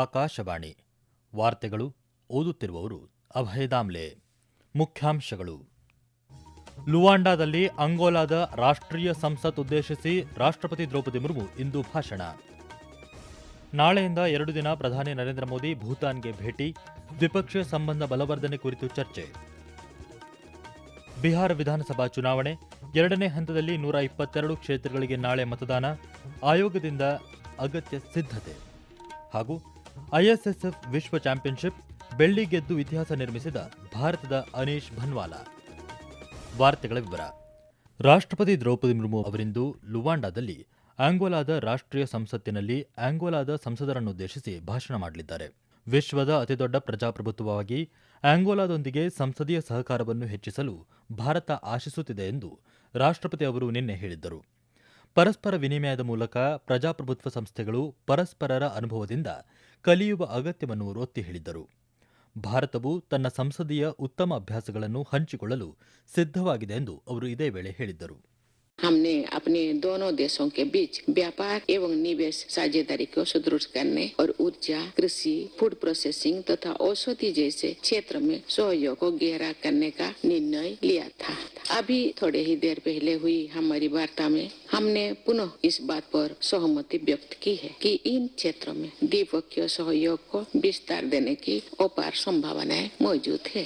ಆಕಾಶವಾಣಿ. ವಾರ್ತೆಗಳು ಓದುತ್ತಿರುವವರು ಅಭಯದಾಮ್ಲೆ ಮುಖ್ಯಾಂಶಗಳು. ಲುವಾಂಡಾದಲ್ಲಿ ಅಂಗೋಲಾದ ರಾಷ್ಟ್ರೀಯ ಸಂಸತ್ ಉದ್ದೇಶಿಸಿ ರಾಷ್ಟ್ರಪತಿ ದ್ರೌಪದಿ ಮುರ್ಮು ಇಂದು ಭಾಷಣ. ನಾಳೆಯಿಂದ ಎರಡು ದಿನ ಪ್ರಧಾನಿ ನರೇಂದ್ರ ಮೋದಿ ಭೂತಾನ್ಗೆ ಭೇಟಿ, ದ್ವಿಪಕ್ಷೀಯ ಸಂಬಂಧ ಬಲವರ್ಧನೆ ಕುರಿತು ಚರ್ಚೆ. ಬಿಹಾರ ವಿಧಾನಸಭಾ ಚುನಾವಣೆ, ಎರಡನೇ ಹಂತದಲ್ಲಿ ನೂರ ಇಪ್ಪತ್ತೆರಡು ಕ್ಷೇತ್ರಗಳಿಗೆ ನಾಳೆ ಮತದಾನ, ಆಯೋಗದಿಂದ ಅಗತ್ಯ ಸಿದ್ಧತೆ. ಹಾಗೂ ಐಎಸ್ಎಸ್ಎಫ್ ವಿಶ್ವ ಚಾಂಪಿಯನ್ಶಿಪ್ ಬೆಳ್ಳಿ ಗೆದ್ದು ಇತಿಹಾಸ ನಿರ್ಮಿಸಿದ ಭಾರತದ ಅನೀಶ್ ಭನ್ವಾಲಾ. ವಾರ್ತೆಗಳ ವಿವರ. ರಾಷ್ಟ್ರಪತಿ ದ್ರೌಪದಿ ಮುರ್ಮು ಅವರಿಂದು ಲುವಾಂಡಾದಲ್ಲಿ ಆಂಗೋಲಾದ ರಾಷ್ಟ್ರೀಯ ಸಂಸತ್ತಿನಲ್ಲಿ ಆಂಗೋಲಾದ ಸಂಸದರನ್ನುದ್ದೇಶಿಸಿ ಭಾಷಣ ಮಾಡಲಿದ್ದಾರೆ. ವಿಶ್ವದ ಅತಿದೊಡ್ಡ ಪ್ರಜಾಪ್ರಭುತ್ವವಾಗಿ ಆಂಗೋಲಾದೊಂದಿಗೆ ಸಂಸದೀಯ ಸಹಕಾರವನ್ನು ಹೆಚ್ಚಿಸಲು ಭಾರತ ಆಶಿಸುತ್ತಿದೆ ಎಂದು ರಾಷ್ಟ್ರಪತಿ ಅವರು ನಿನ್ನೆ ಹೇಳಿದ್ದರು. ಪರಸ್ಪರ ವಿನಿಮಯದ ಮೂಲಕ ಪ್ರಜಾಪ್ರಭುತ್ವ ಸಂಸ್ಥೆಗಳು ಪರಸ್ಪರರ ಅನುಭವದಿಂದ ಕಲಿಯುವ ಅಗತ್ಯವನ್ನು ಒತ್ತಿ ಹೇಳಿದ್ದರು ಭಾರತವು ತನ್ನ ಸಂಸದೀಯ ಉತ್ತಮ ಅಭ್ಯಾಸಗಳನ್ನು ಹಂಚಿಕೊಳ್ಳಲು ಸಿದ್ಧವಾಗಿದೆ ಎಂದು ಅವರು ಇದೇ ವೇಳೆ ಹೇಳಿದ್ದರು हमने अपने दोनों देशों के बीच व्यापार एवं निवेश साझेदारी को सुदृढ़ करने और ऊर्जा कृषि फूड प्रोसेसिंग तथा औषधि जैसे क्षेत्र में सहयोग को गहरा करने का निर्णय लिया था अभी थोड़े ही देर पहले हुई हमारी वार्ता में हमने पुनः इस बात पर सहमति व्यक्त की है कि इन क्षेत्रों में द्विपक्षीय सहयोग को विस्तार देने की अपार संभावनाएं मौजूद है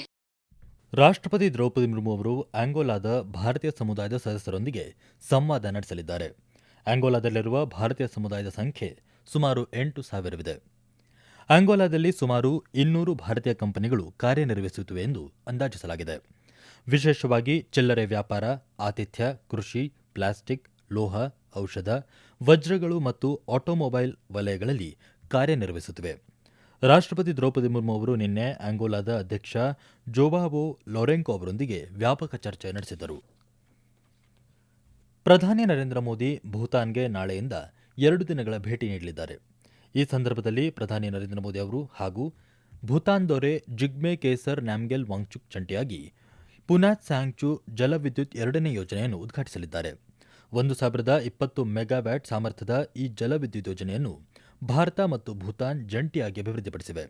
ರಾಷ್ಟ್ರಪತಿ ದ್ರೌಪದಿ ಮುರ್ಮು ಅವರು ಆಂಗೋಲಾದ ಭಾರತೀಯ ಸಮುದಾಯದ ಸದಸ್ಯರೊಂದಿಗೆ ಸಂವಾದ ನಡೆಸಲಿದ್ದಾರೆ ಆಂಗೋಲಾದಲ್ಲಿರುವ ಭಾರತೀಯ ಸಮುದಾಯದ ಸಂಖ್ಯೆ ಸುಮಾರು ಎಂಟು ಸಾವಿರವಿದೆ ಆಂಗೋಲಾದಲ್ಲಿ ಸುಮಾರು ಇನ್ನೂರು ಭಾರತೀಯ ಕಂಪನಿಗಳು ಕಾರ್ಯನಿರ್ವಹಿಸುತ್ತಿವೆ ಎಂದು ಅಂದಾಜಿಸಲಾಗಿದೆ ವಿಶೇಷವಾಗಿ ಚಿಲ್ಲರೆ ವ್ಯಾಪಾರ ಆತಿಥ್ಯ ಕೃಷಿ ಪ್ಲಾಸ್ಟಿಕ್ ಲೋಹ, ಔಷಧ, ವಜ್ರಗಳು ಮತ್ತು ಆಟೋಮೊಬೈಲ್ ವಲಯಗಳಲ್ಲಿ ಕಾರ್ಯನಿರ್ವಹಿಸುತ್ತಿವೆ. ರಾಷ್ಟ್ರಪತಿ ದ್ರೌಪದಿ ಮುರ್ಮು ಅವರು ನಿನ್ನೆ ಆಂಗೋಲಾದ ಅಧ್ಯಕ್ಷ ಜೋಬಾವೋ ಲೊರೆಂಕೋ ಅವರೊಂದಿಗೆ ವ್ಯಾಪಕ ಚರ್ಚೆ ನಡೆಸಿದರು. ಪ್ರಧಾನಿ ನರೇಂದ್ರ ಮೋದಿ ಭೂತಾನ್ಗೆ ನಾಳೆಯಿಂದ ಎರಡು ದಿನಗಳ ಭೇಟಿ ನೀಡಲಿದ್ದಾರೆ. ಈ ಸಂದರ್ಭದಲ್ಲಿ ಪ್ರಧಾನಿ ನರೇಂದ್ರ ಮೋದಿ ಅವರು ಹಾಗೂ ಭೂತಾನ್ ದೊರೆ ಜಿಗ್ಮೆ ಕೇಸರ್ ನ್ಯಾಮ್ಗೆಲ್ ವಾಂಗ್ಚುಕ್ ಜಂಟಿಯಾಗಿ ಪುನಾತ್ ಸ್ಯಾಂಗ್ಚು ಜಲವಿದ್ಯುತ್ ಎರಡನೇ ಯೋಜನೆಯನ್ನು ಉದ್ಘಾಟಿಸಲಿದ್ದಾರೆ. ಒಂದು ಸಾವಿರದ ಇಪ್ಪತ್ತು ಮೆಗಾವ್ಯಾಟ್ ಸಾಮರ್ಥ್ಯದ ಈ ಜಲವಿದ್ಯುತ್ ಯೋಜನೆಯನ್ನು ಭಾರತ ಮತ್ತು ಭೂತಾನ್ ಜಂಟಿಯಾಗಿ ಅಭಿವೃದ್ಧಿಪಡಿಸಿವೆ.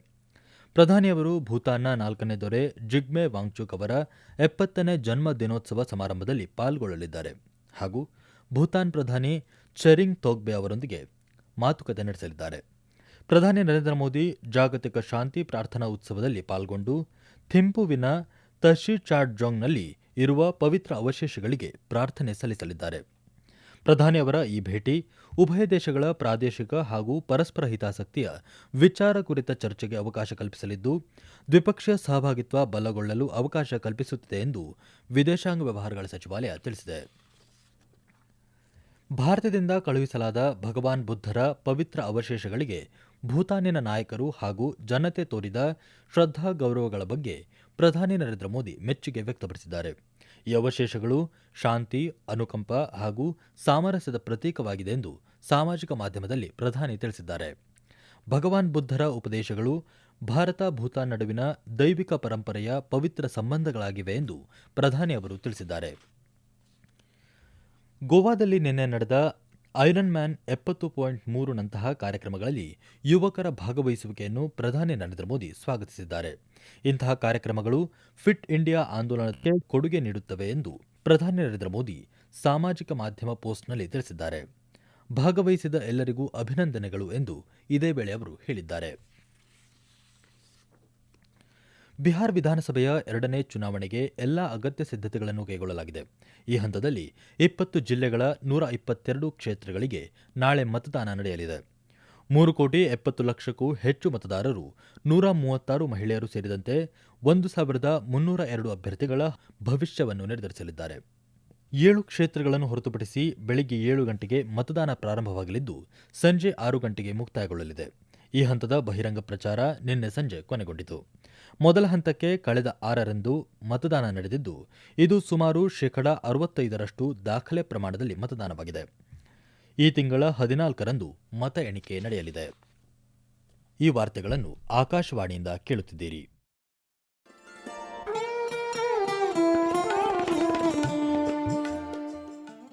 ಪ್ರಧಾನಿಯವರು ಭೂತಾನ್ನ ನಾಲ್ಕನೇ ದೊರೆ ಜಿಗ್ಮೆ ವಾಂಗ್ಚುಕ್ ಅವರ ಎಪ್ಪತ್ತನೇ ಜನ್ಮ ದಿನೋತ್ಸವ ಸಮಾರಂಭದಲ್ಲಿ ಪಾಲ್ಗೊಳ್ಳಲಿದ್ದಾರೆ. ಹಾಗೂ ಭೂತಾನ್ ಪ್ರಧಾನಿ ಚೆರಿಂಗ್ ತೋಗ್ಬೆ ಅವರೊಂದಿಗೆ ಮಾತುಕತೆ ನಡೆಸಲಿದ್ದಾರೆ. ಪ್ರಧಾನಿ ನರೇಂದ್ರ ಮೋದಿ ಜಾಗತಿಕ ಶಾಂತಿ ಪ್ರಾರ್ಥನಾ ಉತ್ಸವದಲ್ಲಿ ಪಾಲ್ಗೊಂಡು ಥಿಂಪುವಿನ ತಶಿ ಚಾಟ್ಜೋಂಗ್ನಲ್ಲಿ ಇರುವ ಪವಿತ್ರ ಅವಶೇಷಗಳಿಗೆ ಪ್ರಾರ್ಥನೆ ಸಲ್ಲಿಸಲಿದ್ದಾರೆ. ಪ್ರಧಾನಿ ಅವರ ಈ ಭೇಟಿ ಉಭಯ ದೇಶಗಳ ಪ್ರಾದೇಶಿಕ ಹಾಗೂ ಪರಸ್ಪರ ಹಿತಾಸಕ್ತಿಯ ವಿಚಾರ ಕುರಿತ ಚರ್ಚೆಗೆ ಅವಕಾಶ ಕಲ್ಪಿಸಲಿದ್ದು, ದ್ವಿಪಕ್ಷೀಯ ಸಹಭಾಗಿತ್ವ ಬಲಗೊಳ್ಳಲು ಅವಕಾಶ ಕಲ್ಪಿಸುತ್ತಿದೆ ಎಂದು ವಿದೇಶಾಂಗ ವ್ಯವಹಾರಗಳ ಸಚಿವಾಲಯ ತಿಳಿಸಿದೆ. ಭಾರತದಿಂದ ಕಳುಹಿಸಲಾದ ಭಗವಾನ್ ಬುದ್ಧರ ಪವಿತ್ರ ಅವಶೇಷಗಳಿಗೆ ಭೂತಾನಿನ ನಾಯಕರು ಹಾಗೂ ಜನತೆ ತೋರಿದ ಶ್ರದ್ಧಾ ಗೌರವಗಳ ಬಗ್ಗೆ ಪ್ರಧಾನಿ ನರೇಂದ್ರ ಮೋದಿ ಮೆಚ್ಚುಗೆ ವ್ಯಕ್ತಪಡಿಸಿದ್ದಾರೆ. ಈ ಅವಶೇಷಗಳು ಶಾಂತಿ, ಅನುಕಂಪ ಹಾಗೂ ಸಾಮರಸ್ಯದ ಪ್ರತೀಕವಾಗಿದೆ ಎಂದು ಸಾಮಾಜಿಕ ಮಾಧ್ಯಮದಲ್ಲಿ ಪ್ರಧಾನಿ ತಿಳಿಸಿದ್ದಾರೆ. ಭಗವಾನ್ ಬುದ್ಧರ ಉಪದೇಶಗಳು ಭಾರತ ಭೂತಾನ್ ನಡುವಿನ ದೈವಿಕ ಪರಂಪರೆಯ ಪವಿತ್ರ ಸಂಬಂಧಗಳಾಗಿವೆ ಎಂದು ಪ್ರಧಾನಿ ಅವರು ತಿಳಿಸಿದ್ದಾರೆ. ಗೋವಾದಲ್ಲಿ ನಿನ್ನೆ ನಡೆದ ಐರನ್ ಮ್ಯಾನ್ ಎಪ್ಪತ್ತು ಪಾಯಿಂಟ್ ಮೂರು ನಂತಹ ಕಾರ್ಯಕ್ರಮಗಳಲ್ಲಿ ಯುವಕರ ಭಾಗವಹಿಸುವಿಕೆಯನ್ನು ಪ್ರಧಾನಿ ನರೇಂದ್ರ ಮೋದಿ ಸ್ವಾಗತಿಸಿದ್ದಾರೆ. ಇಂತಹ ಕಾರ್ಯಕ್ರಮಗಳು ಫಿಟ್ ಇಂಡಿಯಾ ಆಂದೋಲನಕ್ಕೆ ಕೊಡುಗೆ ನೀಡುತ್ತವೆ ಎಂದು ಪ್ರಧಾನಿ ನರೇಂದ್ರ ಮೋದಿ ಸಾಮಾಜಿಕ ಮಾಧ್ಯಮ ಪೋಸ್ಟ್ನಲ್ಲಿ ತಿಳಿಸಿದ್ದಾರೆ. ಭಾಗವಹಿಸಿದ ಎಲ್ಲರಿಗೂ ಅಭಿನಂದನೆಗಳು ಎಂದು ಇದೇ ವೇಳೆ ಅವರು ಹೇಳಿದ್ದಾರೆ. ಬಿಹಾರ ವಿಧಾನಸಭೆಯ ಎರಡನೇ ಚುನಾವಣೆಗೆ ಎಲ್ಲಾ ಅಗತ್ಯ ಸಿದ್ಧತೆಗಳನ್ನು ಕೈಗೊಳ್ಳಲಾಗಿದೆ. ಈ ಹಂತದಲ್ಲಿ ಇಪ್ಪತ್ತು ಜಿಲ್ಲೆಗಳ ನೂರ ಇಪ್ಪತ್ತೆರಡು ಕ್ಷೇತ್ರಗಳಿಗೆ ನಾಳೆ ಮತದಾನ ನಡೆಯಲಿದೆ. ಮೂರು ಕೋಟಿ ಎಪ್ಪತ್ತು ಲಕ್ಷಕ್ಕೂ ಹೆಚ್ಚು ಮತದಾರರು ನೂರ ಮೂವತ್ತಾರು ಮಹಿಳೆಯರು ಸೇರಿದಂತೆ ಒಂದು ಸಾವಿರದ ಮುನ್ನೂರ ಎರಡು ಅಭ್ಯರ್ಥಿಗಳ ಭವಿಷ್ಯವನ್ನು ನಿರ್ಧರಿಸಲಿದ್ದಾರೆ. ಏಳು ಕ್ಷೇತ್ರಗಳನ್ನು ಹೊರತುಪಡಿಸಿ ಬೆಳಗ್ಗೆ ಏಳು ಗಂಟೆಗೆ ಮತದಾನ ಪ್ರಾರಂಭವಾಗಲಿದ್ದು, ಸಂಜೆ ಆರು ಗಂಟೆಗೆ ಮುಕ್ತಾಯಗೊಳ್ಳಲಿದೆ. ಈ ಹಂತದ ಬಹಿರಂಗ ಪ್ರಚಾರ ನಿನ್ನೆ ಸಂಜೆ ಕೊನೆಗೊಂಡಿತು. ಮೊದಲ ಹಂತಕ್ಕೆ ಕಳೆದ ಆರರಂದು ಮತದಾನ ನಡೆದಿದ್ದು, ಇದು ಸುಮಾರು ಶೇಕಡಾ ಅರವತ್ತೈದರಷ್ಟು ದಾಖಲೆ ಪ್ರಮಾಣದಲ್ಲಿ ಮತದಾನವಾಗಿದೆ. ಈ ತಿಂಗಳ ಹದಿನಾಲ್ಕರಂದು ಮತ ಎಣಿಕೆ ನಡೆಯಲಿದೆ. ಈ ವಾರ್ತೆಗಳನ್ನು ಆಕಾಶವಾಣಿಯಿಂದ ಕೇಳುತ್ತಿದ್ದೀರಿ.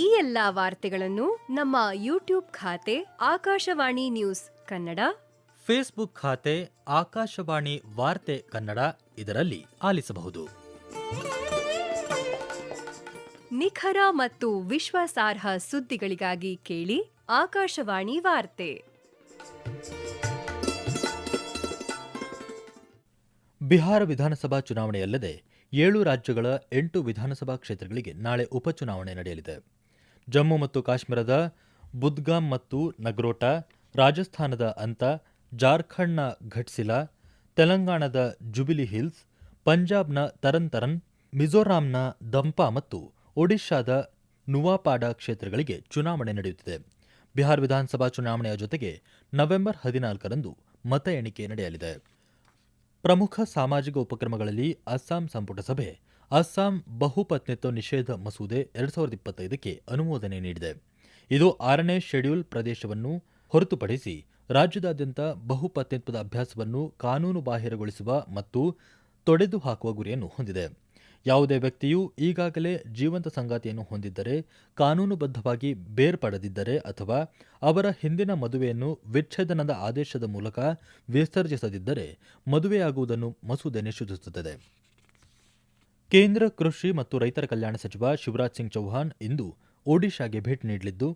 ಈ ಎಲ್ಲ ವಾರ್ತೆಗಳನ್ನು ನಮ್ಮ ಯೂಟ್ಯೂಬ್ ಖಾತೆ ಆಕಾಶವಾಣಿ ನ್ಯೂಸ್ ಕನ್ನಡ ಫೇಸ್ಬುಕ್ ಖಾತೆ ಆಕಾಶವಾಣಿ ವಾರ್ತೆ ಕನ್ನಡ ಇದರಲ್ಲಿ ಆಲಿಸಬಹುದು. ನಿಖರ ಮತ್ತು ವಿಶ್ವಾಸಾರ್ಹ ಸುದ್ದಿಗಳಿಗಾಗಿ ಕೇಳಿ ಆಕಾಶವಾಣಿ ವಾರ್ತೆ. ಬಿಹಾರ ವಿಧಾನಸಭಾ ಚುನಾವಣೆಯಲ್ಲದೆ ಏಳು ರಾಜ್ಯಗಳ ಎಂಟು ವಿಧಾನಸಭಾ ಕ್ಷೇತ್ರಗಳಿಗೆ ನಾಳೆ ಉಪಚುನಾವಣೆ ನಡೆಯಲಿದೆ. ಜಮ್ಮು ಮತ್ತು ಕಾಶ್ಮೀರದ ಬುದ್ಗಾಮ್ ಮತ್ತು ನಗ್ರೋಟ, ರಾಜಸ್ಥಾನದ ಅಂತ ಜಾರ್ಖಂಡ್ನ ಘಟ್ಸಿಲಾ, ತೆಲಂಗಾಣದ ಜುಬಿಲಿ ಹಿಲ್ಸ್, ಪಂಜಾಬ್ನ ತರನ್ ಮಿಜೋರಾಂನ ದಂಪಾ ಮತ್ತು ಒಡಿಶಾದ ನುವಾಪಾಡ ಕ್ಷೇತ್ರಗಳಿಗೆ ಚುನಾವಣೆ ನಡೆಯುತ್ತಿದೆ. ಬಿಹಾರ್ ವಿಧಾನಸಭಾ ಚುನಾವಣೆಯ ಜೊತೆಗೆ ನವೆಂಬರ್ ಹದಿನಾಲ್ಕರಂದು ಮತ ಎಣಿಕೆ ನಡೆಯಲಿದೆ. ಪ್ರಮುಖ ಸಾಮಾಜಿಕ ಉಪಕ್ರಮಗಳಲ್ಲಿ ಅಸ್ಸಾಂ ಸಂಪುಟ ಸಭೆ ಅಸ್ಸಾಂ ಬಹುಪತ್ನಿತ್ವ ನಿಷೇಧ ಮಸೂದೆ ಎರಡ್ ಸಾವಿರದ ಇಪ್ಪತ್ತೈದಕ್ಕೆ ಅನುಮೋದನೆ ನೀಡಿದೆ. ಇದು ಆರನೇ ಶೆಡ್ಯೂಲ್ ಪ್ರದೇಶವನ್ನು ಹೊರತುಪಡಿಸಿ ರಾಜ್ಯದಾದ್ಯಂತ ಬಹುಪತ್ನಿತ್ವದ ಅಭ್ಯಾಸವನ್ನು ಕಾನೂನು ಬಾಹಿರಗೊಳಿಸುವ ಮತ್ತು ತೊಡೆದು ಹಾಕುವ ಗುರಿಯನ್ನು ಹೊಂದಿದೆ. ಯಾವುದೇ ವ್ಯಕ್ತಿಯು ಈಗಾಗಲೇ ಜೀವಂತ ಸಂಗಾತಿಯನ್ನು ಹೊಂದಿದ್ದರೆ, ಕಾನೂನುಬದ್ಧವಾಗಿ ಬೇರ್ಪಡದಿದ್ದರೆ ಅಥವಾ ಅವರ ಹಿಂದಿನ ಮದುವೆಯನ್ನು ವಿಚ್ಛೇದನದ ಆದೇಶದ ಮೂಲಕ ವಿಸರ್ಜಿಸದಿದ್ದರೆ ಮದುವೆಯಾಗುವುದನ್ನು ಮಸೂದೆ ನಿಷೇಧಿಸುತ್ತದೆ. ಕೇಂದ್ರ ಕೃಷಿ ಮತ್ತು ರೈತರ ಕಲ್ಯಾಣ ಸಚಿವ ಶಿವರಾಜ್ ಸಿಂಗ್ ಚೌಹಾಣ್ ಇಂದು ಒಡಿಶಾಗೆ ಭೇಟಿ ನೀಡಲಿದ್ದು,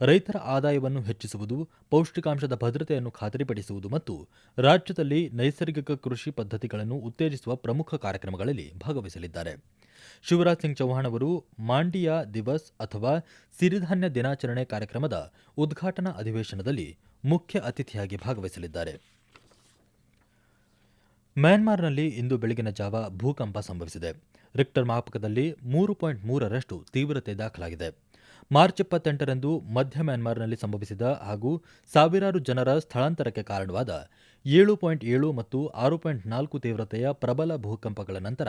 ರೈತರ ಆದಾಯವನ್ನು ಹೆಚ್ಚಿಸುವುದು, ಪೌಷ್ಟಿಕಾಂಶದ ಭದ್ರತೆಯನ್ನು ಖಾತರಿಪಡಿಸುವುದು ಮತ್ತು ರಾಜ್ಯದಲ್ಲಿ ನೈಸರ್ಗಿಕ ಕೃಷಿ ಪದ್ಧತಿಗಳನ್ನು ಉತ್ತೇಜಿಸುವ ಪ್ರಮುಖ ಕಾರ್ಯಕ್ರಮಗಳಲ್ಲಿ ಭಾಗವಹಿಸಲಿದ್ದಾರೆ. ಶಿವರಾಜ್ ಸಿಂಗ್ ಚೌಹಾಣ್ ಅವರು ಮಾಂಡಿಯಾ ದಿವಸ್ ಅಥವಾ ಸಿರಿಧಾನ್ಯ ದಿನಾಚರಣೆ ಕಾರ್ಯಕ್ರಮದ ಉದ್ಘಾಟನಾ ಅಧಿವೇಶನದಲ್ಲಿ ಮುಖ್ಯ ಅತಿಥಿಯಾಗಿ ಭಾಗವಹಿಸಲಿದ್ದಾರೆ. ಮ್ಯಾನ್ಮಾರ್ನಲ್ಲಿ ಇಂದು ಬೆಳಗಿನ ಜಾವ ಭೂಕಂಪ ಸಂಭವಿಸಿದೆ. ರಿಕ್ಟರ್ ಮಾಪಕದಲ್ಲಿ ಮೂರು ಪಾಯಿಂಟ್ ಮೂರರಷ್ಟು ತೀವ್ರತೆ ದಾಖಲಾಗಿದೆ. ಮಾರ್ಚ್ ಇಪ್ಪತ್ತೆಂಟರಂದು ಮಧ್ಯ ಮ್ಯಾನ್ಮಾರ್ನಲ್ಲಿ ಸಂಭವಿಸಿದ ಹಾಗೂ ಸಾವಿರಾರು ಜನರ ಸ್ಥಳಾಂತರಕ್ಕೆ ಕಾರಣವಾದ ಏಳು ಪಾಯಿಂಟ್ ಏಳು ಮತ್ತು ಆರು ಪಾಯಿಂಟ್ ನಾಲ್ಕು ತೀವ್ರತೆಯ ಪ್ರಬಲ ಭೂಕಂಪಗಳ ನಂತರ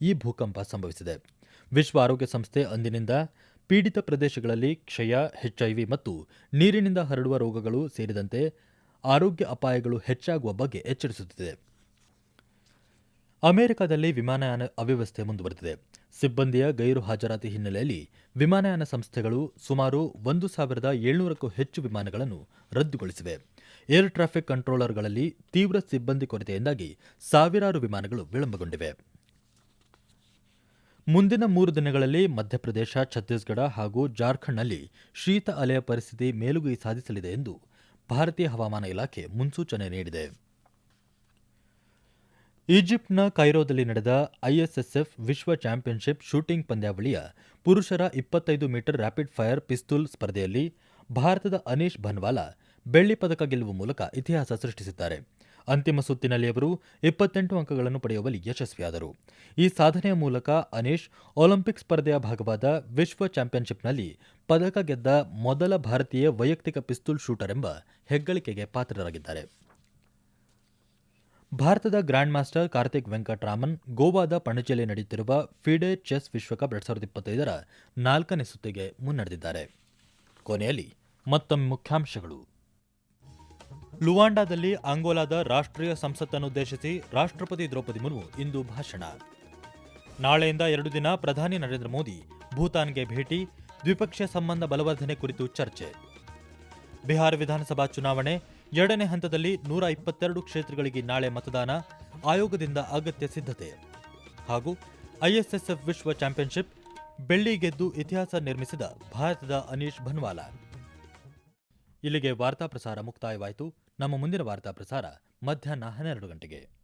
ಈ ಭೂಕಂಪ ಸಂಭವಿಸಿದೆ. ವಿಶ್ವ ಆರೋಗ್ಯ ಸಂಸ್ಥೆ ಅಂದಿನಿಂದ ಪೀಡಿತ ಪ್ರದೇಶಗಳಲ್ಲಿ ಕ್ಷಯ ಎಚ್ಐವಿ ಮತ್ತು ನೀರಿನಿಂದ ಹರಡುವ ರೋಗಗಳು ಸೇರಿದಂತೆ ಆರೋಗ್ಯ ಅಪಾಯಗಳು ಹೆಚ್ಚಾಗುವ ಬಗ್ಗೆ ಎಚ್ಚರಿಸುತ್ತಿದೆ. ಅಮೆರಿಕದಲ್ಲಿ ವಿಮಾನಯಾನ ಅವ್ಯವಸ್ಥೆ ಮುಂದುವರೆದಿದೆ. ಸಿಬ್ಬಂದಿಯ ಗೈರು ಹಾಜರಾತಿ ಹಿನ್ನೆಲೆಯಲ್ಲಿ ವಿಮಾನಯಾನ ಸಂಸ್ಥೆಗಳು ಸುಮಾರು ಒಂದು ಸಾವಿರದ ಏಳ್ನೂರಕ್ಕೂ ಹೆಚ್ಚು ವಿಮಾನಗಳನ್ನು ರದ್ದುಗೊಳಿಸಿವೆ. ಏರ್ ಟ್ರಾಫಿಕ್ ಕಂಟ್ರೋಲರ್ಗಳಲ್ಲಿ ತೀವ್ರ ಸಿಬ್ಬಂದಿ ಕೊರತೆಯಿಂದಾಗಿ ಸಾವಿರಾರು ವಿಮಾನಗಳು ವಿಳಂಬಗೊಂಡಿವೆ. ಮುಂದಿನ ಮೂರು ದಿನಗಳಲ್ಲಿ ಮಧ್ಯಪ್ರದೇಶ, ಛತ್ತೀಸ್ಗಢ ಹಾಗೂ ಜಾರ್ಖಂಡ್ನಲ್ಲಿ ಶೀತ ಅಲೆಯ ಪರಿಸ್ಥಿತಿ ಮೇಲುಗೈ ಸಾಧಿಸಲಿದೆ ಎಂದು ಭಾರತೀಯ ಹವಾಮಾನ ಇಲಾಖೆ ಮುನ್ಸೂಚನೆ ನೀಡಿದೆ. ಈಜಿಪ್ಟ್ನ ಕೈರೋದಲ್ಲಿ ನಡೆದ ಐಎಸ್ಎಸ್ಎಫ್ ವಿಶ್ವ ಚಾಂಪಿಯನ್ಶಿಪ್ ಶೂಟಿಂಗ್ ಪಂದ್ಯಾವಳಿಯ ಪುರುಷರ ಇಪ್ಪತ್ತೈದು ಮೀಟರ್ ರ್ಯಾಪಿಡ್ ಫೈರ್ ಪಿಸ್ತೂಲ್ ಸ್ಪರ್ಧೆಯಲ್ಲಿ ಭಾರತದ ಅನೀಶ್ ಭನ್ವಾಲ ಬೆಳ್ಳಿ ಪದಕ ಗೆಲ್ಲುವ ಮೂಲಕ ಇತಿಹಾಸ ಸೃಷ್ಟಿಸಿದ್ದಾರೆ. ಅಂತಿಮ ಸುತ್ತಿನಲ್ಲಿ ಅವರು ಇಪ್ಪತ್ತೆಂಟು ಅಂಕಗಳನ್ನು ಪಡೆಯುವಲ್ಲಿ ಯಶಸ್ವಿಯಾದರು. ಈ ಸಾಧನೆಯ ಮೂಲಕ ಅನೀಶ್ ಒಲಿಂಪಿಕ್ ಸ್ಪರ್ಧೆಯ ಭಾಗವಾದ ವಿಶ್ವ ಚಾಂಪಿಯನ್ಶಿಪ್ನಲ್ಲಿ ಪದಕ ಗೆದ್ದ ಮೊದಲ ಭಾರತೀಯ ವೈಯಕ್ತಿಕ ಪಿಸ್ತೂಲ್ ಶೂಟರ್ ಎಂಬ ಹೆಗ್ಗಳಿಕೆಗೆ ಪಾತ್ರರಾಗಿದ್ದಾರೆ. ಭಾರತದ ಗ್ರ್ಯಾಂಡ್ ಮಾಸ್ಟರ್ ಕಾರ್ತಿಕ್ ವೆಂಕಟರಾಮನ್ ಗೋವಾದ ಪಣಜಿಯಲ್ಲಿ ನಡೆಯುತ್ತಿರುವ ಫಿಡೆ ಚೆಸ್ ವಿಶ್ವಕಪ್ ಎರಡ್ ಸಾವಿರದ ಇಪ್ಪತ್ತೈದರ ನಾಲ್ಕನೇ ಸುತ್ತಿಗೆ ಮುನ್ನಡೆದಿದ್ದಾರೆ. ಕೊನೆಯಲ್ಲಿ ಮತ್ತೊಮ್ಮೆ ಮುಖ್ಯಾಂಶಗಳು. ಲುವಾಂಡಾದಲ್ಲಿ ಅಂಗೋಲಾದ ರಾಷ್ಟ್ರೀಯ ಸಂಸತ್ತನ್ನುದ್ದೇಶಿಸಿ ರಾಷ್ಟ್ರಪತಿ ದ್ರೌಪದಿ ಮುರ್ಮು ಇಂದು ಭಾಷಣ. ನಾಳೆಯಿಂದ ಎರಡು ದಿನ ಪ್ರಧಾನಿ ನರೇಂದ್ರ ಮೋದಿ ಭೂತಾನ್ಗೆ ಭೇಟಿ, ದ್ವಿಪಕ್ಷೀಯ ಸಂಬಂಧ ಬಲವರ್ಧನೆ ಕುರಿತು ಚರ್ಚೆ. ಬಿಹಾರ ವಿಧಾನಸಭಾ ಚುನಾವಣೆ ಎರಡನೇ ಹಂತದಲ್ಲಿ ನೂರ ಇಪ್ಪತ್ತೆರಡು ಕ್ಷೇತ್ರಗಳಿಗೆ ನಾಳೆ ಮತದಾನ ಆಯೋಗದಿಂದ ಅಗತ್ಯ ಸಿದ್ಧತೆ. ಹಾಗೂ ಐಎಸ್ಎಸ್ಎಫ್ ವಿಶ್ವ ಚಾಂಪಿಯನ್ಶಿಪ್, ಬೆಳ್ಳಿ ಗೆದ್ದು ಇತಿಹಾಸ ನಿರ್ಮಿಸಿದ ಭಾರತದ ಅನೀಶ್ ಭನ್ವಾಲಾ. ಇಲ್ಲಿಗೆ ವಾರ್ತಾ ಪ್ರಸಾರ ಮುಕ್ತಾಯವಾಯಿತು. ನಮ್ಮ ಮುಂದಿನ ವಾರ್ತಾ ಪ್ರಸಾರ ಮಧ್ಯಾಹ್ನ ಹನ್ನೆರಡು ಗಂಟೆಗೆ.